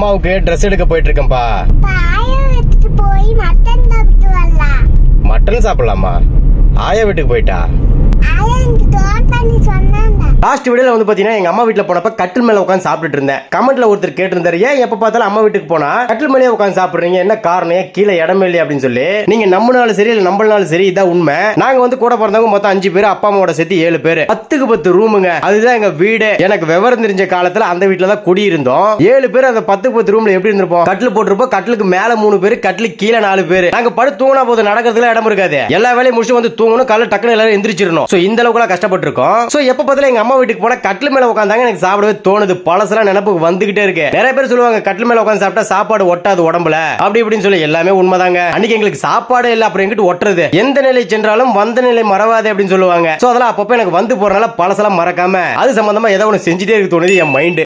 அம்மாவுக்கு ட்ரெஸ் எடுக்க போயிட்டு இருக்கேன்ப்பா பாய வச்சுட்டு போய் மட்டன் சாப்பிட்டு வரலாம். மட்டன் சாப்பிடலாமா? ஆயா வீட்டுக்கு போயிட்டா ஆயா எனக்கு கால் பண்ணி சொன்னாங்க லாஸ்ட் வீடியோல வந்து பாத்தீங்கன்னா எங்க அம்மா வீட்டில் போனப்ப கட்டில் மேல உட்காந்து சாப்பிட்டுட்டு இருந்தேன். கமெண்ட்ல ஒருத்தர் கேட்டிருந்தாரு ஏன் எப்ப பார்த்தாலும் அம்மா வீட்டுக்கு போனா? கட்டில் மேலே உட்காந்து சாப்பிடுறீங்க என்ன காரணம்? ஏன் கீழே இடமே இல்லையா? அப்படின்னு சொல்லி நீங்க நம்பினாலும் சரி இல்ல நம்மளால சரி இதான் உண்மை. நாங்க வந்து கூட பிறந்தவங்க மொத்தம் அஞ்சு பேர் அப்பா அம்மாவோட சேர்த்து ஏழு பேர். பத்துக்கு பத்து ரூமுங்க அதுதான் எங்க வீடு. எனக்கு விவரம் தெரிஞ்ச காலத்துல அந்த வீட்ல தான் குடி இருந்தோம் ஏழு பேர் அந்த பத்துக்கு பத்து ரூம்ல எப்படி இருந்திருப்போம்? கட்டில் போட்டிருப்போம். கட்டிலுக்கு மேல மூணு பேர் கட்டிலுக்கு கீழே நாலு பேர். நாங்க படுத்து தூங்கினா போது நடக்கிறதுல இடம் இருக்காது. எல்லா வேலையும் முடிச்சு வந்து தூங்கணும் காலைல டக்குனு எல்லாரும் எந்திரிச்சிடணும். சோ இந்த அளவுக்கு கஷ்டப்பட்டிருக்கோம். சோ எப்ப பார்த்தாலும் எங்க அம்மா வீட்டுக்கு போனா கட்டில் மேல உட்காந்தாங்க எனக்கு சாப்பிடவே தோணுது. பழசெல்லாம் நினைப்புக்கு வந்துகிட்டே இருக்கு. நிறைய பேர் சொல்லுவாங்க கட்டில் மேல உட்காந்து சாப்பிட்டா சாப்பாடு ஒட்டாது உடம்புல. அப்படி இப்படின்னு சொல்லி எல்லாமே உண்மைதாங்க. அன்னைக்கு எங்களுக்கு சாப்பாடு இல்லை அப்புறம் ஒட்டுறது. எந்த நிலை சென்றாலும் வந்த நிலை மறவாது அப்படின்னு சொல்லுவாங்க. சோ அதெல்லாம் அப்பப்போ எனக்கு வந்து போறனால பழசெல்லாம் மறக்காம அது சம்பந்தமா ஏதோ ஒன்று செஞ்சுட்டே இருக்கு தோணுது என் மைண்டு